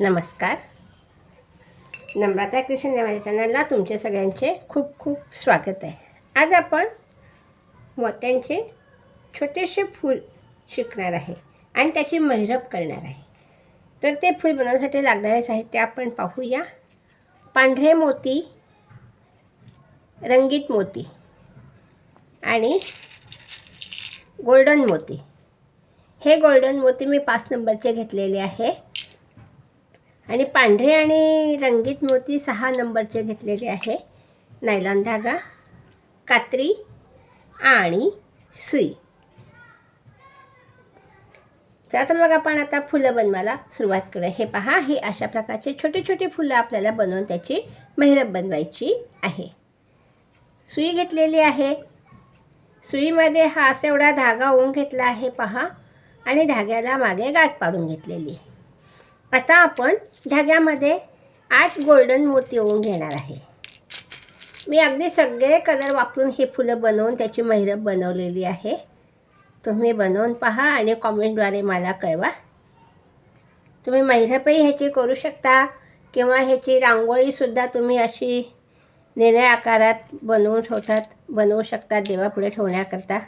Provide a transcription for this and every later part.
नमस्कार. नम्रता कृष्ण या माझ्या चॅनलला तुमचे सगळ्यांचे खूप खूप स्वागत आहे. आज आपण मोत्यांचे छोटेसे फूल शिकणार आहे आणि त्याची महिरप करणार आहे. तर ते फूल बनवण्यासाठी लागणारे साहित्य आपण पाहूया. पांढरे मोती रंगीत मोती आणि गोल्डन मोती. हे गोल्डन मोती मी पाच नंबरचे घेतलेले आहे. आणि पांढरे आणि रंगीत मोती सहा नंबरचे घेतलेले आहे. नायलॉन धागा कात्री आणि सुई. तर आता मग आपण आता फुलं बनवायला सुरुवात करूया. हे पहा हे अशा प्रकारचे छोटे छोटे फुलं आपल्याला बनवून त्याची मेहरब बनवायची आहे. सुई घेतलेली आहे. सुईमध्ये हा असा एवढा धागा ओवून घेतला आहे पहा. आणि धाग्याला मागे गाठ पाडून घेतलेली. आता आपण धाग्यामध्ये आठ गोल्डन मोती ओवून घेणार आहे. मी अगदी सगळे कलर वापरून ही फुलं बनवून त्याची मैरप बनवलेली आहे. तुम्ही बनवून पहा आणि कॉमेंटद्वारे मला कळवा. तुम्ही महिरपही ह्याची करू शकता किंवा ह्याची रांगोळीसुद्धा तुम्ही अशी निळ्या आकारात बनवून ठेवतात बनवू शकता देवापुढे ठेवण्याकरता.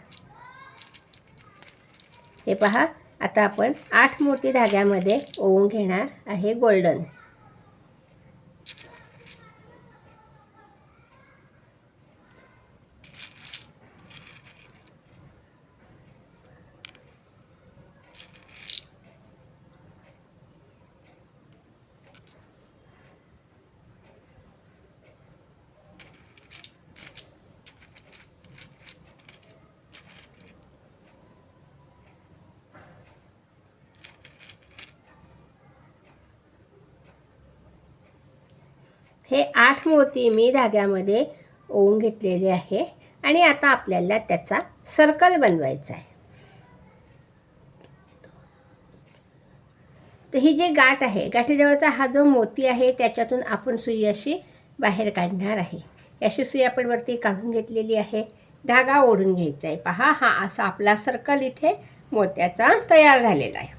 हे पहा. आता आपण आठ मोती धाग्यामध्ये ओवून घेणार आहे गोल्डन. हे आठ मोती मी धाग्यामध्ये ओवून घेतलेले आहे आणि आता आपल्याला त्याचा सर्कल बनवायचा आहे. तर ही जी गाठ आहे गाठीजवळचा हा जो मोती आहे त्याच्यातून आपण सुई अशी बाहेर काढणार आहे. अशी सुई आपण वरती काढून घेतलेली आहे. धागा ओढून घ्यायचा आहे. पहा हा असा आपला सर्कल इथे मोत्याचा तयार झालेला आहे.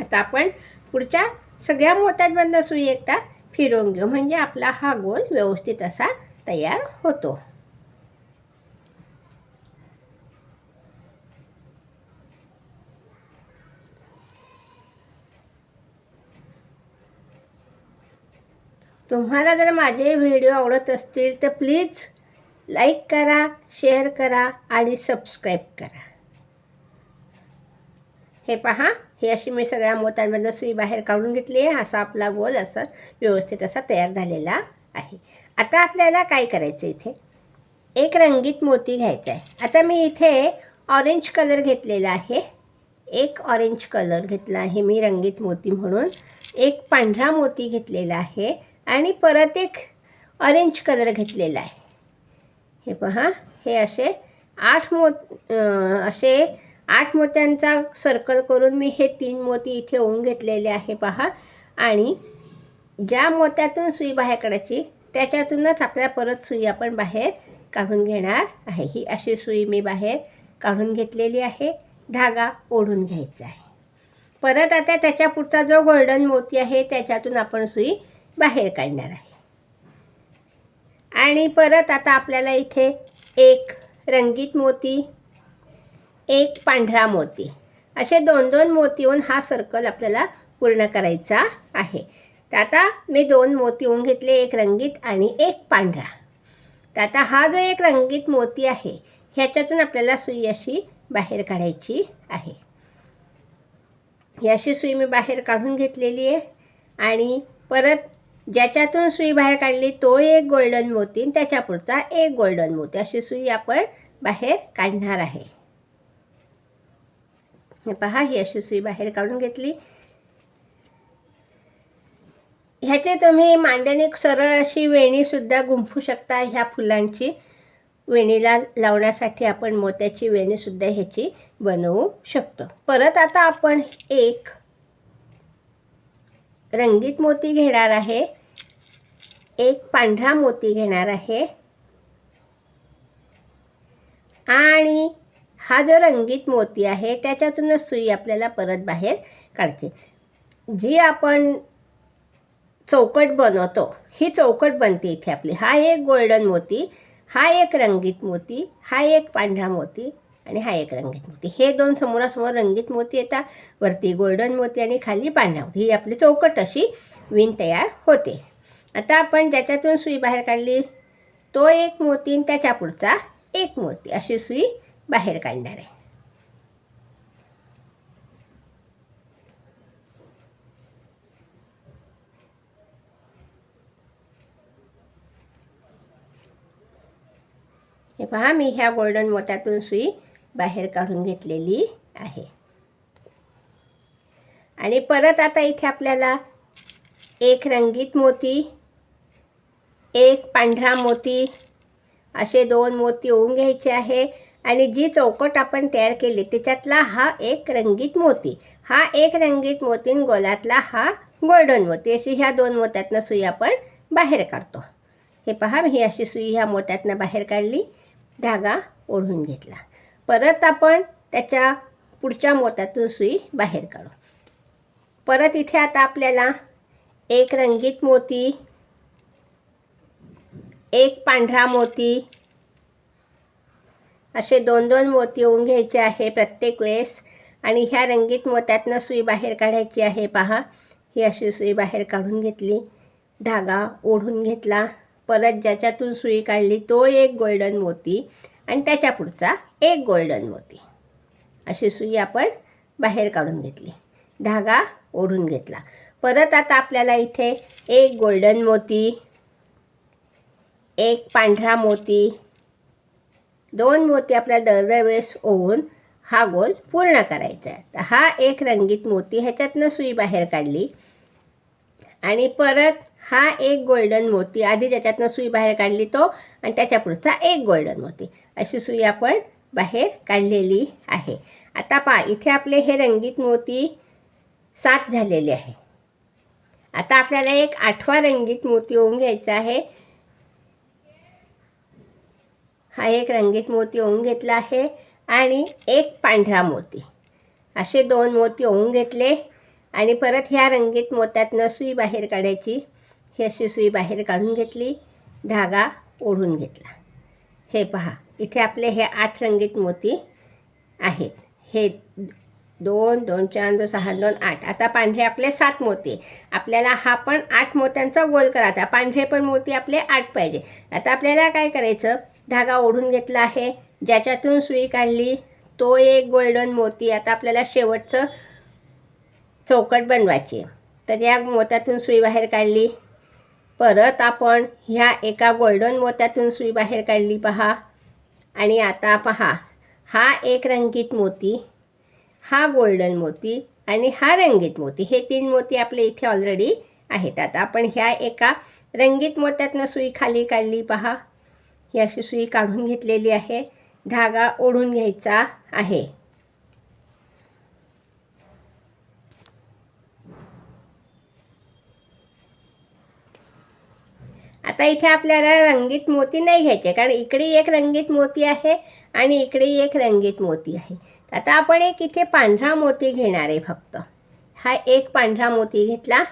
आता आपण पुढच्या सगळ्या मोत्यात सुई एकदा फिरवून घेऊ. म्हणजे आपला हा गोल व्यवस्थित असा तयार होतो. तुम्हाला जर माझे व्हिडिओ आवडत असतील तर प्लीज लाईक करा शेअर करा आणि सबस्क्राईब करा. हे पहा हे अशी मी सगळ्या मोत्यांमधनं सुई बाहेर काढून घेतली आहे. असा आपला गोल असा व्यवस्थित असा तयार झालेला आहे. आता आपल्याला काय करायचं इथे? एक रंगीत मोती घ्यायचा आहे. आता मी इथे ऑरेंज कलर घेतलेला आहे. एक ऑरेंज कलर घेतला आहे मी रंगीत मोती म्हणून. एक पांढरा मोती घेतलेला आहे आणि परत एक ऑरेंज कलर घेतलेला आहे. हे पहा हे असे आठ मो असे आठ मोत्यांचा सर्कल करून मी हे तीन मोती इथे ओवून घेतलेले आहे पहा. आणि ज्या मोत्यातून सुई बाहेर काढायची त्याच्यातूनच आपल्या परत सुई आपण बाहेर काढून घेणार आहे. ही अशी सुई मी बाहेर काढून घेतलेली आहे. धागा ओढून घ्यायचा आहे. परत आता त्याच्या पुढचा जो गोल्डन मोती आहे त्याच्यातून आपण सुई बाहेर काढणार आहे. आणि परत आता आपल्याला इथे एक रंगीत मोती एक पांढरा मोती. असे दोन दोन मोती होऊन हा सर्कल आपल्याला पूर्ण करायचा आहे. तर आता मी दोन मोती होऊन घेतले एक रंगीत आणि एक पांढरा. तर आता हा जो एक रंगीत मोती आहे ह्याच्यातून आपल्याला सुई अशी बाहेर काढायची आहे. ही अशी सुई मी बाहेर काढून घेतलेली आहे आणि परत ज्याच्यातून सुई बाहेर काढली तो एक गोल्डन मोती आणि एक गोल्डन मोती. अशी सुई आपण बाहेर काढणार आहे. पहा ही अशी सुई बाहेर काढून घेतली. ह्याचे तुम्ही मांडणी सरळ अशी वेणीसुद्धा गुंफू शकता ह्या फुलांची. वेणीला लावण्यासाठी आपण मोत्याची वेणीसुद्धा ह्याची बनवू शकतो. परत आता आपण एक रंगीत मोती घेणार आहे. एक पांढरा मोती घेणार आहे. आणि हा जो रंगीत मोती आहे त्याच्यातूनच सुई आपल्याला परत बाहेर काढते. जी आपण चौकट बनवतो ही चौकट बनते इथे आपली. हा एक गोल्डन मोती हा एक रंगीत मोती हा एक पांढरा मोती आणि हा एक रंगीत मोती. हे दोन समोरासमोर रंगीत मोती येतात. वरती गोल्डन मोती आणि खाली पांढरा मोती. ही आपली चौकट अशी विण तयार होते. आता आपण ज्याच्यातून सुई बाहेर काढली तो एक मोती आणि त्याच्या पुढचा एक मोती. अशी सुई बाहेर काढणार आहे. हे पहा मी ह्या गोल्डन मोत्यातून सुई बाहेर काढून घेतलेली आहे. आणि परत आता इथे आपल्याला एक रंगीत मोती एक पांढरा मोती असे दोन मोती होऊन घ्यायचे आहे. आणि जी चौकट आपण तयार केली त्याच्यातला हा एक रंगीत मोती. हा एक रंगीत मोतीन गोलातला हा गोल्डन मोती. अशी ह्या दोन मोत्यातनं सुई आपण बाहेर काढतो. हे पहा मी ही अशी सुई ह्या मोत्यातनं बाहेर काढली धागा ओढून घेतला. परत आपण त्याच्या पुढच्या मोत्यातून सुई बाहेर काढू. परत इथे आता आपल्याला एक रंगीत मोती एक पांढरा मोती असे दोन दोन मोती येऊन घ्यायचे आहे प्रत्येक वेळेस. आणि ह्या रंगीत मोत्यातनं सुई बाहेर काढायची आहे. पहा ही अशी सुई बाहेर काढून घेतली. धागा ओढून घेतला. परत ज्याच्यातून सुई काढली तो एक गोल्डन मोती आणि त्याच्या पुढचा एक गोल्डन मोती. अशी सुई आपण बाहेर काढून घेतली. धागा ओढून घेतला. परत आता आपल्याला इथे एक गोल्डन मोती एक पांढरा मोती दोन मोती आपल्याला दरवेळेस ओवून हा गोल पूर्ण करायचा. आहे तर हा एक रंगीत मोती ह्याच्यातनं सुई बाहेर काढली. आणि परत हा एक गोल्डन मोती आधी ज्याच्यातनं सुई बाहेर काढली तो आणि त्याच्या पुढचा एक गोल्डन मोती. अशी सुई आपण बाहेर काढलेली आहे. आता पहा इथे आपले हे रंगीत मोती सात झालेले आहे. आता आपल्याला एक आठवा रंगीत मोती होऊन घ्यायचा आहे. हा एक रंगीत मोती होऊन घेतला आहे आणि एक पांढरा मोती. असे दोन मोती होऊन घेतले आणि परत ह्या रंगीत मोत्यातनं सुई बाहेर काढायची. ही अशी सुई बाहेर काढून घेतली धागा ओढून घेतला. हे पहा इथे आपले हे आठ रंगीत मोती आहेत. हे दोन दोन चार दोन सहा दोन आठ. आता पांढरे आपले सात मोती. आपल्याला हा पण आठ मोत्यांचा गोल करायचा. पांढरे पण मोती आपले आठ पाहिजे. आता आपल्याला काय करायचं? धागा ओढून घेतला आहे. ज्याच्यातून सुई काढली तो एक गोल्डन मोती. आता आपल्याला शेवटचं चौकट बनवायची तर या मोत्यातून सुई बाहेर काढली. परत आपण ह्या एका गोल्डन मोत्यातून सुई बाहेर काढली पहा. आणि आता पहा हा एक रंगीत मोती हा गोल्डन मोती आणि हा रंगीत मोती. हे तीन मोती आपले इथे ऑलरेडी आहेत. आता आपण ह्या एका रंगीत मोत्यातनं सुई खाली काढली पहा. ही अशी सुई काढून घेतलेली आहे. धागा ओढून घ्यायचा आहे. आता इथे आपल्याला रंगीत मोती नाही घ्यायचे कारण इकडे एक रंगीत मोती आहे आणि इकडे एक रंगीत मोती आहे. आता आपण एक इथे पांढरा मोती घेणार आहे फक्त. हा एक पांढरा मोती घेतला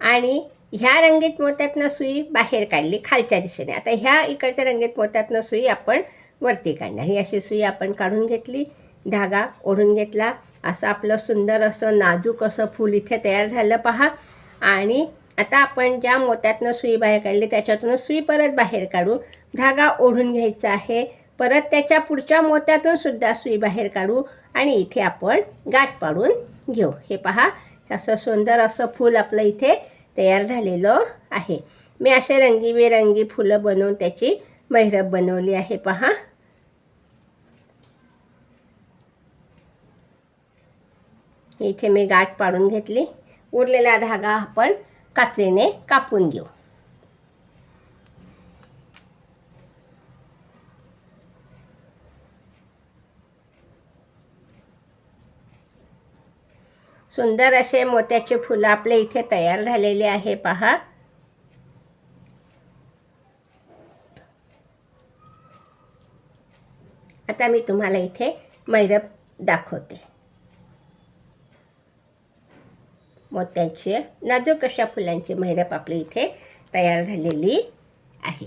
आणि ह्या रंगीत मोत्यातनं सुई बाहेर काढली खालच्या दिशेने. आता ह्या इकडच्या रंगीत मोत्यातनं सुई आपण वरती काढणार. ही अशी सुई आपण काढून घेतली धागा ओढून घेतला. असं आपलं सुंदर असं नाजूक असं फूल इथे तयार झालं पहा. आणि आता आपण ज्या मोत्यातनं सुई बाहेर काढली त्याच्यातून सुई परत बाहेर काढू. धागा ओढून घ्यायचा आहे. परत त्याच्या पुढच्या मोत्यातून सुद्धा सुई बाहेर काढू. आणि इथे आपण गाठ पाडून घेऊ. हे पहा असं सुंदर असं फूल आपलं इथे तयार झालेलं आहे. मी असे रंगीबेरंगी फुलं बनवून त्याची मैरब बनवली आहे पहा. इथे मी गाठ पाडून घेतली. उरलेला धागा आपण कात्रीने कापून घेऊ. सुंदर असे मोत्याचे फुलं आपले इथे तयार झालेले आहे पहा. आता मी तुम्हाला इथे मैरप दाखवते. मोत्यांची नाजूक अशा फुलांची मैरप आपली इथे तयार झालेली आहे.